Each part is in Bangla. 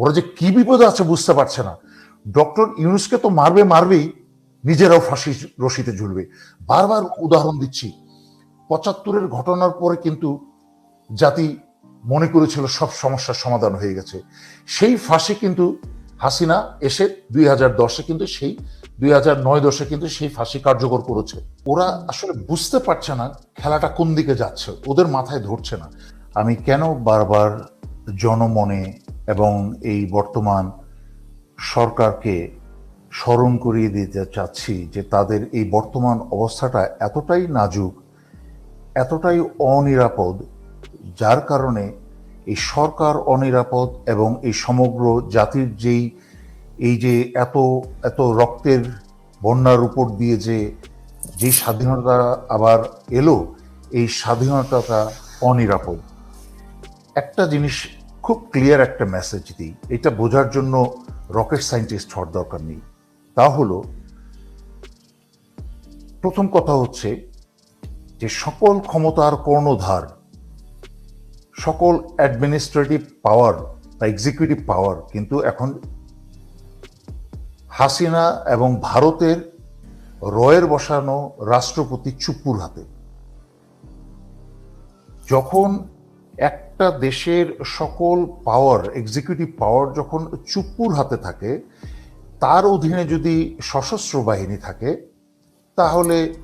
ওরা যে কি বিপদ আছে বুঝতে পারছে না। ডক্টর ইউনুসকে তো মারবে মারবেই নিজেরাও ফাঁসি রশিতে ঝুলবে। বারবার উদাহরণ দিচ্ছি, পঁচাত্তরের ঘটনার পরে কিন্তু জাতি মনে করেছিল সব সমস্যার সমাধান হয়ে গেছে। সেই ফাঁসি কিন্তু হাসিনা এসে দুই হাজার দশে কিন্তু সেই, দুই হাজার নয় দশে কিন্তু সেই ফাঁসি কার্যকর করেছে। ওরা আসলে বুঝতে পারছে না খেলাটা কোন দিকে যাচ্ছে, ওদের মাথায় ধরছে না। আমি কেন বারবার জনমনে এবং এই বর্তমান সরকারকে স্মরণ করিয়ে দিতে চাচ্ছি যে তাদের এই বর্তমান অবস্থাটা এতটাই নাজুক, এতটাই অনিরাপদ, যার কারণে এই সরকার অনিরাপদ এবং এই সমগ্র জাতির যেই, এই যে এত এত রক্তের বন্যার উপর দিয়ে যে যে স্বাধীনতা আবার এলো, এই স্বাধীনতাটা অনিরাপদ। একটা জিনিস খুব ক্লিয়ার একটা মেসেজ দিই। এটা বোঝার জন্য রকেট সায়েন্টিস্ট হওয়ার দরকার নেই। তা হলো, প্রথম কথা হচ্ছে যে সকল ক্ষমতার কর্ণধার, সকল অ্যাডমিনিস্ট্রেটিভ পাওয়ার বা এক্সিকিউটিভ পাওয়ার কিন্তু এখন হাসিনা এবং ভারতের রয়ের বসানো রাষ্ট্রপতি চুপ্পুর হাতে। যখন একটা দেশের সকল পাওয়ার এক্সিকিউটিভ পাওয়ার যখন চুপ্পুর হাতে থাকে, তার অধীনে যদি সশস্ত্র বাহিনী থাকে, তাহলে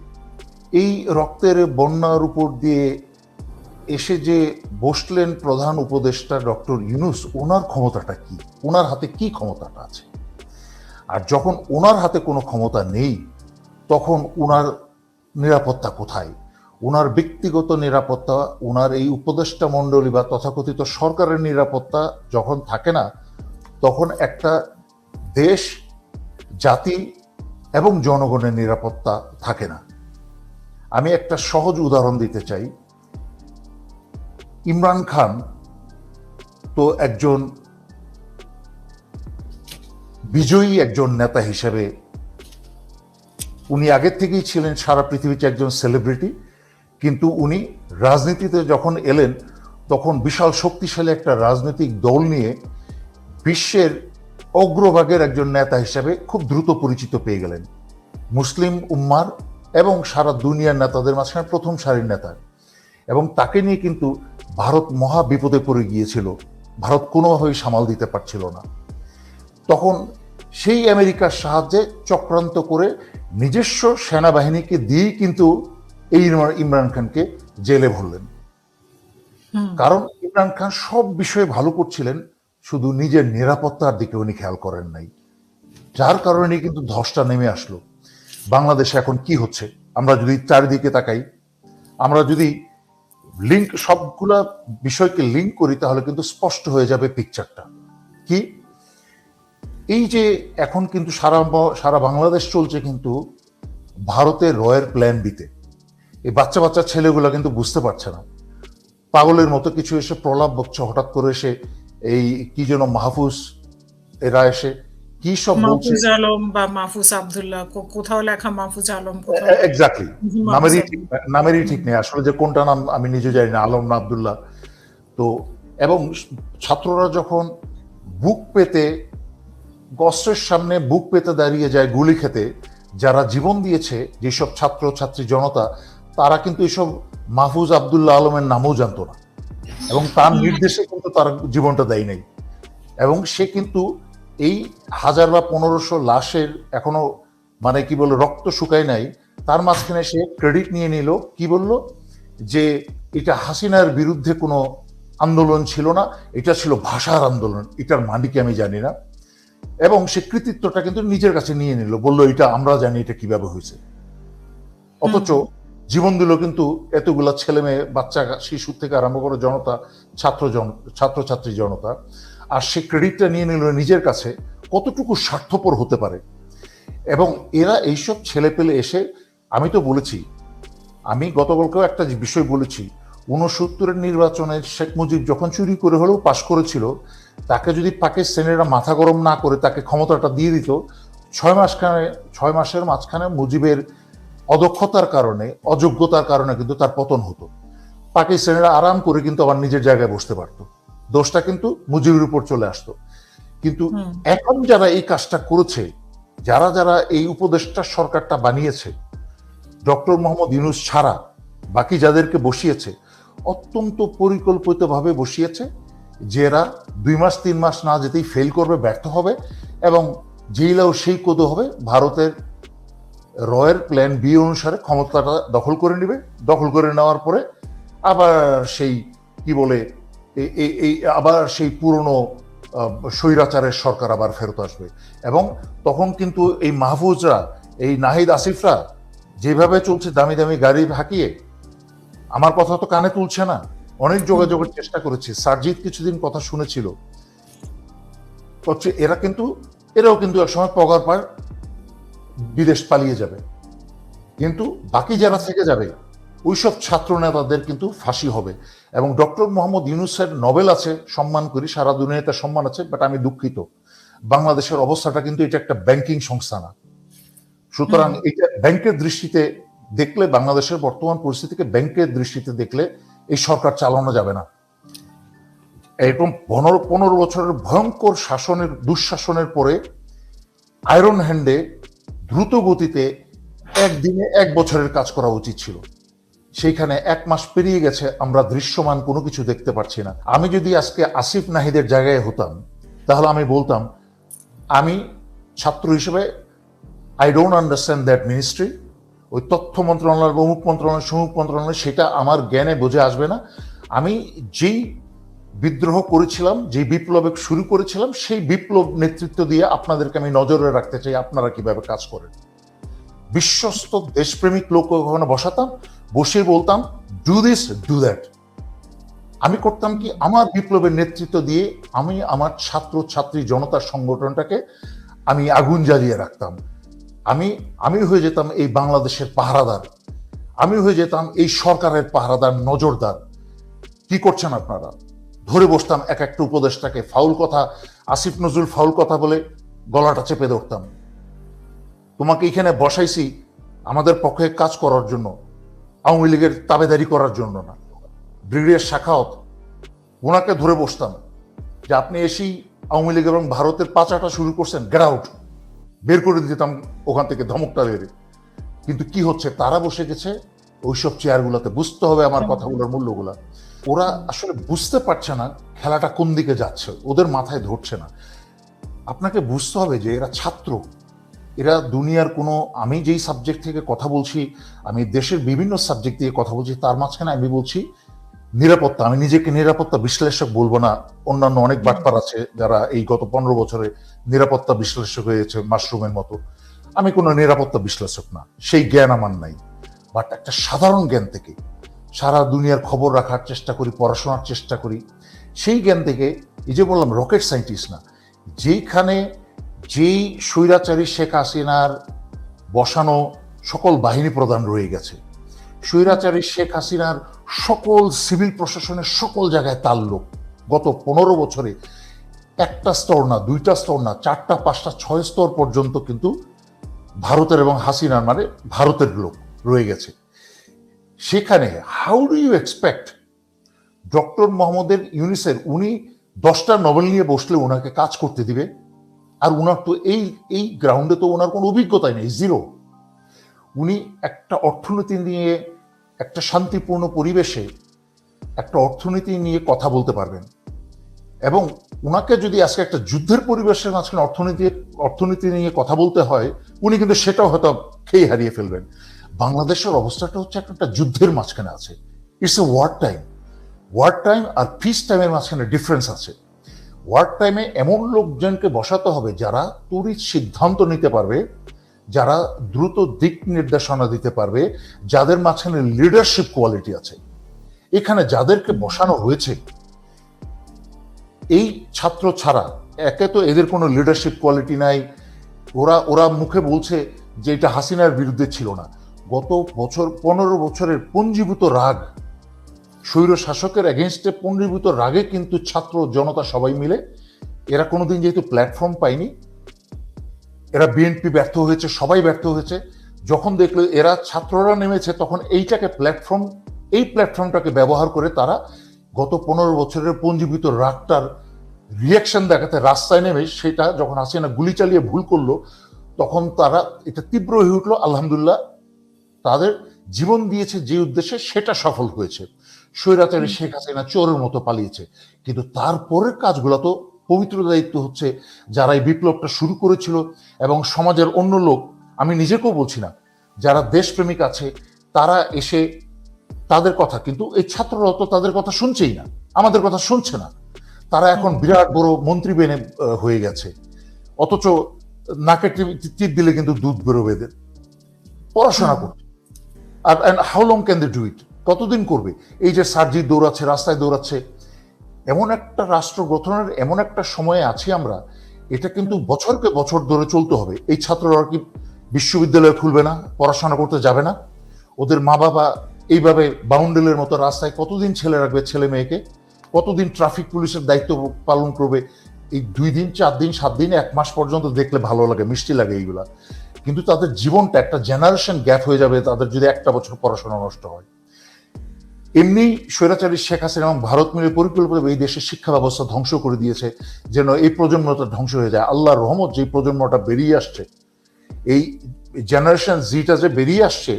এই রক্তের বন্যার উপর দিয়ে এসে যে বসলেন প্রধান উপদেষ্টা ডক্টর ইউনুস, ওনার ক্ষমতাটা কি? ওনার হাতে কি ক্ষমতাটা আছে? আর যখন ওনার হাতে কোনো ক্ষমতা নেই, তখন ওনার নিরাপত্তা কোথায়? ওনার ব্যক্তিগত নিরাপত্তা ওনার এই উপদেষ্টা মণ্ডলী বা তথাকথিত সরকারের নিরাপত্তা যখন থাকে না, তখন একটা দেশ, জাতি এবং জনগণের নিরাপত্তা থাকে না। আমি একটা সহজ উদাহরণ দিতে চাই। ইমরান খান তো একজন বিজয়ী একজন নেতা হিসেবে, উনি আগের থেকেই ছিলেন সারা পৃথিবীতে একজন সেলিব্রিটি। কিন্তু উনি রাজনীতিতে যখন এলেন, তখন বিশাল শক্তিশালী একটা রাজনৈতিক দল নিয়ে বিশ্বের অগ্রভাগের একজন নেতা হিসেবে খুব দ্রুত পরিচিত পেয়ে গেলেন। মুসলিম উম্মার এবং সারা দুনিয়ার নেতাদের মাঝখানে প্রথম সারির নেতা। এবং তাকে নিয়ে কিন্তু ভারত মহা বিপদে পড়ে গিয়েছিল। ভারত কোনোভাবেই সামাল দিতে পারছিল না। তখন সেই আমেরিকার সাহায্যে চক্রান্ত করে নিজস্ব সেনাবাহিনীকে দিয়েই কিন্তু এই ইমরান- খানকে জেলে ভরলেন। কারণ ইমরান খান সব বিষয়ে ভালো করছিলেন শুধু নিজের নিরাপত্তার দিকে উনি খেয়াল করেন নাই। যার কারণে কিন্তু ধসটা নেমে আসলো। বাংলাদেশে এখন কি হচ্ছে? আমরা যদি চারিদিকে তাকাই আমরা যদি লিঙ্ক সবগুলা বিষয়কে লিঙ্ক করি তাহলে কিন্তু স্পষ্ট হয়ে যাবে পিকচারটা কি? এই যে এখন কিন্তু সারা সারা বাংলাদেশ চলছে কিন্তু ভারতের রয়ের প্ল্যান বিতে এই বাচ্চা বাচ্চা ছেলেগুলো কিন্তু বুঝতে পারছে না। পাগলের মতো কিছু এসে প্রলাপ বকছে হঠাৎ করে এসে এই কি যেন মাহফুজ এরা এসে কি সব মাহফুজ আলম বা মাহফুজ আব্দুল্লাহ কোথাও লেখা মাহফুজ আলম এক্স্যাক্টলি নামেরই নামেরই ঠিক নেই। আসলে যে কোনটা নাম আমি নিজে জানি না আলম না আবদুল্লাহ। তো এবং ছাত্ররা যখন বুক পেতে গস্ত্রের সামনে বুক পেতে দাঁড়িয়ে যায় গুলি খেতে যারা জীবন দিয়েছে যেসব ছাত্র ছাত্রী জনতা তারা কিন্তু এসব মাহফুজ আবদুল্লাহ আলমের নামও জানতো না। এবং তার নির্দেশে কিন্তু তার জীবনটা দেয় নাই। এবং সে কিন্তু এই হাজার বা পনেরোশো লাশের এখনও মানে কি বলে, রক্ত শুকায় নাই। তার মাঝখানে সে ক্রেডিট নিয়ে নিল। কি বলল? যে এটা হাসিনার বিরুদ্ধে কোনো আন্দোলন ছিল না, এটা ছিল ভাষার আন্দোলন, এটার মালিক আমি জানি না। এবং সে কৃতিত্বটা কিন্তু নিজের কাছে নিয়ে নিল। বলল, এটা আমরা জানি এটা কীভাবে হয়েছে। অথচ জীবন দিল কিন্তু এতগুলা ছেলে মেয়ে, বাচ্চা, শিশু থেকে আরম্ভ করে জনতা, ছাত্র জন, ছাত্রছাত্রী জনতা, আর সে ক্রেডিটটা নিয়ে নিল নিজের কাছে, কতটুকু স্বার্থপর হতে পারে? এবং এরা এইসব ছেলে পেলে এসে, আমি তো বলেছি, আমি গতকালকেও একটা বিষয় বলেছি উনসত্তরের নির্বাচনে শেখ মুজিব যখন চুরি করে হলেও পাশ করেছিল, তাকে যদি পাকিস্তানিরা মাথা গরম না করে তাকে ক্ষমতাটা দিয়ে দিত, ছয় মাসখানে, ছয় মাসের মাঝখানে মুজিবের অদক্ষতার কারণে অযোগ্যতার কারণে কিন্তু তার পতন হতো। পাকিস্তানিরা আরাম করে কিন্তু আবার নিজের জায়গায় বসতে পারতো। দোষটা কিন্তু মুজিবের উপর চলে আসতো। কিন্তু এখন যারা এই কাজটা করেছে যারা যারা এই উপদেষ্টা সরকারটা বানিয়েছে ডক্টর মোহাম্মদ ইউনুস ছাড়া বাকি যাদেরকে বসিয়েছে অত্যন্ত পরিকল্পিতভাবে বসিয়েছে যে এরা দুই মাস তিন মাস না যেতেই ফেল করবে ব্যর্থ হবে এবং যেইলাও সেই কোদো হবে ভারতের রয়ের প্ল্যান বি অনুসারে ক্ষমতাটা দখল করে নেবে। দখল করে নেওয়ার পরে আবার সেই, কি বলে এই আবার সেই পুরনো স্বৈরাচারের সরকার আবার ফেরত আসবে। এবং তখন কিন্তু এই মাহফুজরা, এই নাহিদ আসিফরা যেভাবে চলছে দামি দামি গাড়ি হাঁকিয়ে, আমার কথা তো কানে তুলছে না। অনেক যোগাযোগের চেষ্টা করেছি। সারজিৎ কিছুদিন কথা শুনেছিল। হচ্ছে এরা কিন্তু, এরাও কিন্তু একসময় পগার পার বিদেশ পালিয়ে যাবে। কিন্তু বাকি যারা থেকে যাবে ওইসব ছাত্র নেতাদের কিন্তু ফাঁসি হবে। এবং ডক্টর মোহাম্মদ ইউনুসের নোবেল আছে সম্মান করি সারা দুনিয়াতে সম্মান আছে বাট আমি দুঃখিত। বাংলাদেশের অবস্থাটা কিন্তু এটা একটা ব্যাংকিং সংস্থা না। সুতরাং এটা ব্যাংকের দৃষ্টিতে দেখলে বাংলাদেশের বর্তমান পরিস্থিতিকে ব্যাংকের দৃষ্টিতে দেখলে এই সরকার চালানো যাবে না। এরকম পনেরো পনেরো বছরের ভয়ঙ্কর শাসনের দুঃশাসনের পরে আয়রন হ্যান্ডে দ্রুত গতিতে একদিনে এক বছরের কাজ করা উচিত ছিল। সেইখানে এক মাস পেরিয়ে গেছে, আমরা দৃশ্যমান কোনো কিছু দেখতে পাচ্ছি না। আমি যদি আজকে আসিফ নাহিদের জায়গায় হতাম, তাহলে আমি বলতাম, আমি ছাত্র হিসেবে I don't understand that ministry ওই তথ্য মন্ত্রণালয় অমুক মন্ত্রণালয় সমুক মন্ত্রণালয়, সেটা আমার জ্ঞানে বোঝে আসবে না। আমি যেই বিদ্রোহ করেছিলাম যে বিপ্লবে শুরু করেছিলাম, সেই বিপ্লব নেতৃত্ব দিয়ে আপনাদেরকে আমি নজরে রাখতে চাই, আপনারা কীভাবে কাজ করেন। বিশ্বস্ত দেশপ্রেমিক লোক ওখানে বসাতাম বসে বলতাম ডু দিস ডু দ্যাট আমি করতাম কি, আমার বিপ্লবের নেতৃত্ব দিয়ে আমি আমার ছাত্র, ছাত্রী জনতার সংগঠনটাকে আমি আগুন জ্বালিয়ে রাখতাম। আমি আমি হয়ে যেতাম এই বাংলাদেশের পাহারাদার। আমি হয়ে যেতাম এই সরকারের পাহারাদার, নজরদার। কি করছেন আপনারা? ধরে বসতাম এক একটা উপদেশটাকে ফাউল কথা আসিফ নজরুল ফাউল কথা বলে গলাটা চেপে ধরতাম। তোমাকে এখানে বসাইছি আমাদের পক্ষে কাজ করার জন্য আওয়ামী লীগের তাবেদারি করার জন্য না। ব্রিগেডিয়ার শাখাওত ওনাকে ধরে বসতাম যে আপনি এসেই আওয়ামী লীগ এবং ভারতের পাচাটা শুরু করছেন গেট আউট বের করে দিতাম ওখান থেকে ধমকটা বেড়ে কিন্তু কি হচ্ছে তারা বসে গেছে ওইসব চেয়ারগুলোতে বুঝতে হবে আমার কথাগুলোর মূল্যগুলা। ওরা আসলে বুঝতে পারছে না খেলাটা কোন দিকে যাচ্ছে। ওদের মাথায় ধরছে না। আপনাকে বুঝতে হবে যে এরা ছাত্র। এরা দুনিয়ার কোনো আমি যেই সাবজেক্ট থেকে কথা বলছি আমি দেশের বিভিন্ন সাবজেক্ট দিয়ে কথা বলছি তার মাঝখানে আমি বলছি নিরাপত্তা। আমি নিজেকে নিরাপত্তা বিশ্লেষক বলব না। অন্যান্য অনেক বাটপার আছে যারা এই গত পনেরো বছরে নিরাপত্তা বিশ্লেষক হয়েছে মাশরুমের মতো। আমি কোনো নিরাপত্তা বিশ্লেষক না। সেই জ্ঞান আমার নাই। বাট একটা সাধারণ জ্ঞান থেকে সারা দুনিয়ার খবর রাখার চেষ্টা করি, পড়াশোনার চেষ্টা করি। সেই জ্ঞান থেকে এই যে বললাম রকেট সায়েন্টিস্ট না, যেইখানে যেই স্বৈরাচারী শেখ হাসিনার বসানো সকল বাহিনী প্রধান রয়ে গেছে, স্বৈরাচারী শেখ হাসিনার সকল সিভিল প্রশাসনের সকল জায়গায় তার লোক। গত পনেরো বছরে একটা স্তর না, দুইটা স্তর না, চারটা, পাঁচটা, ছয় স্তর পর্যন্ত কিন্তু ভারতের এবং হাসিনার মানে ভারতের লোক রয়ে গেছে। সেখানে how do you expect doctor মোহাম্মদের ইউনিসের উনি দশটা নভেল নিয়ে বসলে ওনাকে কাজ করতে দিবে? আর ওনার তো এই এই গ্রাউন্ডে তো ওনার কোনো অভিজ্ঞতাই নেই জিরো উনি একটা অর্থনীতি নিয়ে, একটা শান্তিপূর্ণ পরিবেশে একটা অর্থনীতি নিয়ে কথা বলতে পারবেন। এবং ওনাকে যদি আজকে একটা যুদ্ধের পরিবেশের মাঝখানে অর্থনীতি অর্থনীতি নিয়ে কথা বলতে হয়, উনি কিন্তু সেটাও হয়তো খেয়ে হারিয়ে ফেলবেন। বাংলাদেশের অবস্থাটা হচ্ছে একটা যুদ্ধের মাঝখানে আছে। It's a war time war time R peace টাইমের মাঝখানে ডিফারেন্স আছে। ওয়ার টাইমে এমন লোকজনকে বসাতে হবে যারা তড়িৎ সিদ্ধান্ত নিতে পারবে, যারা দ্রুত দিক নির্দেশনা দিতে পারবে, যাদের মাঝখানে লিডারশিপ কোয়ালিটি আছে। এখানে যাদেরকে বসানো হয়েছে, এই ছাত্র ছাড়া একে তো এদের কোনো লিডারশিপ কোয়ালিটি নাই। ওরা ওরা মুখে বলছে যে এটা হাসিনার বিরুদ্ধে ছিল না। গত বছর, পনেরো বছরের পঞ্জীভূত রাগ স্বৈর শাসকের এগেনস্টে পঞ্জীভূত রাগে কিন্তু ছাত্র জনতা সবাই মিলে, এরা কোনোদিন যেহেতু প্ল্যাটফর্ম পায়নি, এরা বিএনপি ব্যর্থ হয়েছে, সবাই ব্যর্থ হয়েছে, যখন দেখল এরা ছাত্ররা নেমেছে, তখন এইটাকে প্ল্যাটফর্ম এই প্ল্যাটফর্মটাকে ব্যবহার করে তারা গত পনেরো বছরের পঞ্জীভূত রাগটার রিয়াকশন দেখাতে রাস্তায় নেমে, সেটা যখন হাসিনা গুলি চালিয়ে ভুল করল, তখন তারা এটা তীব্র হয়ে উঠল, আলহামদুলিল্লাহ তাদের জীবন দিয়েছে যে উদ্দেশ্যে সেটা সফল হয়েছে। স্বৈরাচারী শেখ হাসিনা চোরের মতো পালিয়েছে। কিন্তু তারপরের কাজগুলো তো পবিত্র দায়িত্ব হচ্ছে যারা এই বিপ্লবটা শুরু করেছিল এবং সমাজের অন্য লোক আমি নিজেকেও বলছি না যারা দেশপ্রেমিক আছে তারা এসে তাদের কথা কিন্তু এই ছাত্ররা তো তাদের কথা শুনছেই না আমাদের কথা শুনছে না। তারা এখন বিরাট বড় মন্ত্রী বেনে হয়ে গেছে। অথচ নাকে টিপ দিলে কিন্তু দুধ বেরোবে এদের। পড়াশোনা করছে। আর and how long can they do it কতদিন করবে? এই যে সার্জি দৌড়াচ্ছে, রাস্তায় দৌড়াচ্ছে, এমন একটা রাষ্ট্র গঠনের এমন একটা সময়ে আছি আমরা, এটা কিন্তু বছরকে বছর ধরে চলতে হবে। এই ছাত্ররা কি বিশ্ববিদ্যালয় খুলবে না, পড়াশোনা করতে যাবে না। ওদের মা বাবা এইভাবে বাউন্ডেলের মতো রাস্তায় কতদিন ছেলে রাখবে ছেলে মেয়েকে? কতদিন ট্রাফিক পুলিশের দায়িত্ব পালন করবে? এই দুই দিন, চার দিন, সাত দিন, এক মাস পর্যন্ত দেখলে ভালো লাগে, মিষ্টি লাগে এইগুলা। কিন্তু তাদের জীবনটা একটা জেনারেশন গ্যাপ হয়ে যাবে, তাদের যদি একটা বছর পড়াশোনা নষ্ট হয়। এমনি স্বৈরাচারী শেখ হাসিনা এবং ভারত মিলে পরিকল্পিত এই দেশের শিক্ষা ব্যবস্থা ধ্বংস করে দিয়েছে, যেন এই প্রজন্মটা ধ্বংস হয়ে যায়। আল্লাহর রহমত যে প্রজন্মটা বেরিয়ে আসছে, এই জেনারেশন জিটা যে বেরিয়ে আসছে,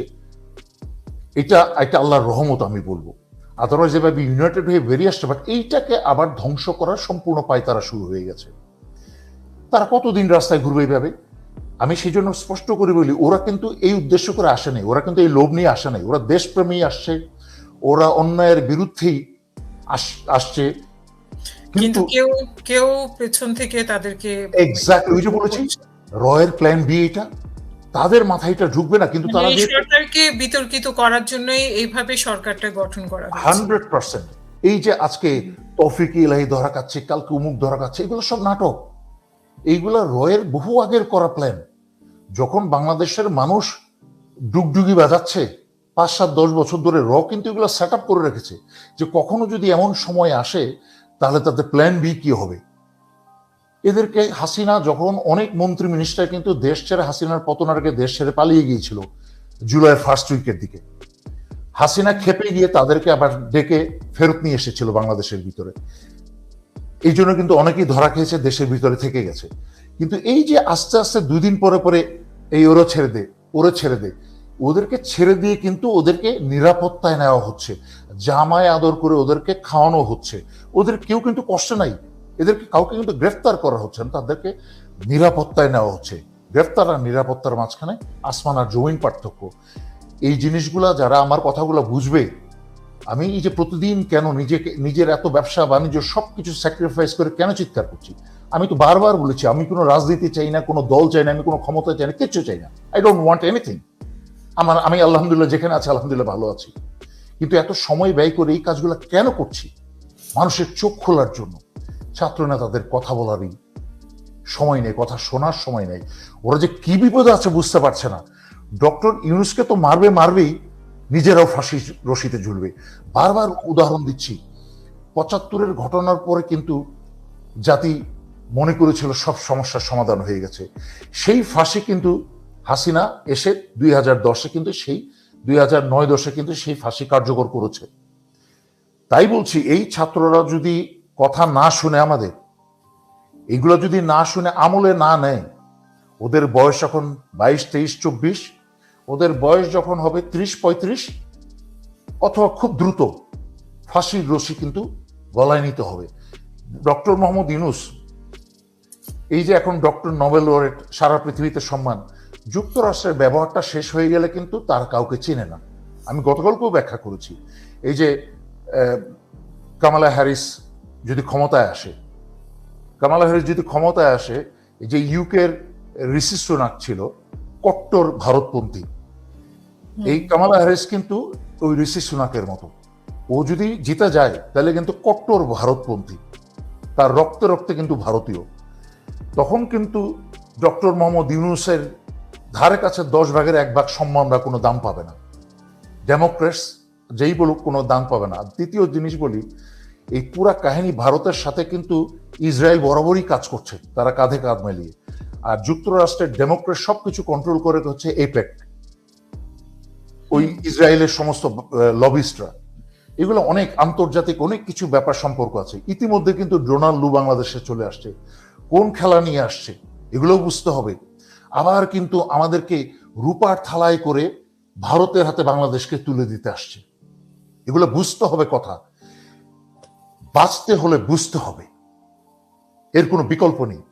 এটা একটা আল্লাহর রহমত আমি বলব। আদারওয়াইজ এভাবে ইউনাইটেড হয়ে বেরিয়ে আসছে বাট এইটাকে আবার ধ্বংস করার সম্পূর্ণ পায় তারা শুরু হয়ে গেছে। তারা কতদিন রাস্তায় ঘুরবে এইভাবে? আমি সেই জন্য স্পষ্ট করে বলি ওরা কিন্তু এই উদ্দেশ্য করে আসে নাই ওরা কিন্তু এই লোভ নিয়ে আসে নাই ওরা দেশপ্রেমী আসছে ওরা অন্যায়ের বিরুদ্ধেই আসছে। কিন্তু কেউ কেউ পেছন থেকে তাদেরকে এক্স্যাক্টলি ওই যে বলেছি রয়ের প্ল্যান বি এটা তাদের মাথায় এটা ঢুকবে না কিন্তু তারা মানে সরকারকে বিতর্কিত করার জন্যই এইভাবে সরকারটা গঠন করা হান্ড্রেড পার্সেন্ট এই যে আজকে তৌফিক ইলাহি ধরা খাচ্ছে কালকে উমুক ধরা খাচ্ছে এগুলো সব নাটক। এইগুলো রয়ের বহু আগের করা প্ল্যান যখন বাংলাদেশের মানুষ ডুগডুগি বাজাচ্ছে, পাঁচ সাত দশ বছর ধরে র কিন্তু এগুলো সেট আপ করে রেখেছে যে কখনো যদি এমন সময় আসে, তাহলে তাদের প্ল্যান বি কি হবে? এদেরকে হাসিনা যখন অনেক মন্ত্রী মিনিস্টার কিন্তু দেশ ছেড়ে হাসিনার পতনের আগে দেশ ছেড়ে পালিয়ে গিয়েছিল জুলাই ফার্স্ট উইকের দিকে। হাসিনা খেপে গিয়ে তাদেরকে আবার ডেকে ফেরত নিয়ে এসেছিল বাংলাদেশের ভিতরে। এই জন্য কিন্তু অনেকেই ধরা খেয়েছে, দেশের ভিতরে থেকে গেছে। কিন্তু এই যে আস্তে আস্তে দুই দিন পরে পরে এই ওরা ছেড়ে দে ওরা ছেড়ে দে, ওদেরকে ছেড়ে দিয়ে কিন্তু ওদেরকে নিরাপত্তায় নেওয়া হচ্ছে জামায় আদর করে ওদেরকে খাওয়ানো হচ্ছে। ওদের কেউ কিন্তু কষ্ট নাই, এদেরকে কাউকে কিন্তু গ্রেফতার করা হচ্ছে না, তাদেরকে নিরাপত্তায় নেওয়া হচ্ছে। গ্রেফতার আর নিরাপত্তার মাঝখানে আসমান আর জমিন পার্থক্য। এই জিনিসগুলা যারা আমার কথাগুলো বুঝবে আমি এই যে প্রতিদিন কেন নিজেকে, নিজের এত ব্যবসা, বাণিজ্য সবকিছু স্যাক্রিফাইস করে কেন চিৎকার করছি? আমি তো বারবার বলেছি, আমি কোনো রাজনীতি চাই না, কোনো দল চাই না, আমি কোনো ক্ষমতা চাই না, কিচ্ছু চাই না। আই ডোন্ট ওয়ান্ট এনিথিং আমার, আমি আলহামদুলিল্লাহ যেখানে আছি, আলহামদুলিল্লাহ ভালো আছি। কিন্তু এত সময় ব্যয় করে এই কাজগুলো কেন করছি? মানুষের চোখ খোলার জন্য। ছাত্র নেতাদের কথা বলারই সময় নেই, কথা শোনার সময় নেই। ওরা যে কি বিপদে আছে বুঝতে পারছে না। ডক্টর ইউনুসকে তো মারবে, মারবেই। নিজেরাও ফাঁসি রশিতে ঝুলবে। বারবার উদাহরণ দিচ্ছি, পঁচাত্তরের ঘটনার পরে কিন্তু জাতি মনে করেছিল সব সমস্যার সমাধান হয়ে গেছে। সেই ফাঁসি কিন্তু হাসিনা এসে দুই হাজার দশে কিন্তু সেই, দুই হাজার নয় দশে কিন্তু সেই ফাঁসি কার্যকর করেছে। তাই বলছি, এই ছাত্ররা যদি কথা না শুনে আমাদের, এগুলো যদি না শুনে আমলে না নেয়, ওদের বয়স এখন বাইশ, তেইশ, চব্বিশ ওদের বয়স যখন হবে ত্রিশ পঁয়ত্রিশ, অথবা খুব দ্রুত, ফাঁসির রশি কিন্তু গলায় নিতে হবে। ডক্টর মোহাম্মদ ইনুস এই যে এখন ডক্টর নোবেল ওয়ারেট, সারা পৃথিবীতে সম্মান, যুক্তরাষ্ট্রের ব্যবহারটা শেষ হয়ে গেলে কিন্তু তার কাউকে চেনে না। আমি গতকালকেও ব্যাখ্যা করেছি। এই যে কামালা হ্যারিস যদি ক্ষমতায় আসে, কামালা হ্যারিস যদি ক্ষমতায় আসে যে ইউকের ঋষি সুনাক ছিল, কট্টর ভারতপন্থী এই কামালা হ্যারিস কিন্তু ওই ঋষি সুনাকের মতো। ও যদি জিতে যায় তাহলে কিন্তু কট্টর ভারতপন্থী। তার রক্তে রক্তে কিন্তু ভারতীয়। তখন কিন্তু ডক্টর মোহাম্মদ ইউনুসের ধারে কাছে দশ ভাগের এক ভাগ সম্মান বা কোনো দাম পাবে না। ডেমোক্রেটস যেই বলুক কোনো দাম পাবে না। দ্বিতীয় জিনিস বলি এই পুরা কাহিনী ভারতের সাথে কিন্তু ইসরায়েল বরাবরই কাজ করছে। তারা কাঁধে কাঁধ মিলিয়ে। আর যুক্তরাষ্ট্রের ডেমোক্রেট সবকিছু কন্ট্রোল করে হচ্ছে এপেক ওই ইসরায়েলের সমস্ত লবিস্টরা এগুলো অনেক আন্তর্জাতিক, অনেক কিছু ব্যাপার সম্পর্ক আছে। ইতিমধ্যে কিন্তু ডোনাল্ড লু বাংলাদেশে চলে আসছে। কোন খেলা নিয়ে আসছে, এগুলোও বুঝতে হবে। আবার কিন্তু আমাদেরকে রূপার থালায় করে ভারতের হাতে বাংলাদেশকে তুলে দিতে আসছে। এগুলো বুঝতে হবে কথা। বাঁচতে হলে বুঝতে হবে। এর কোনো বিকল্প নেই।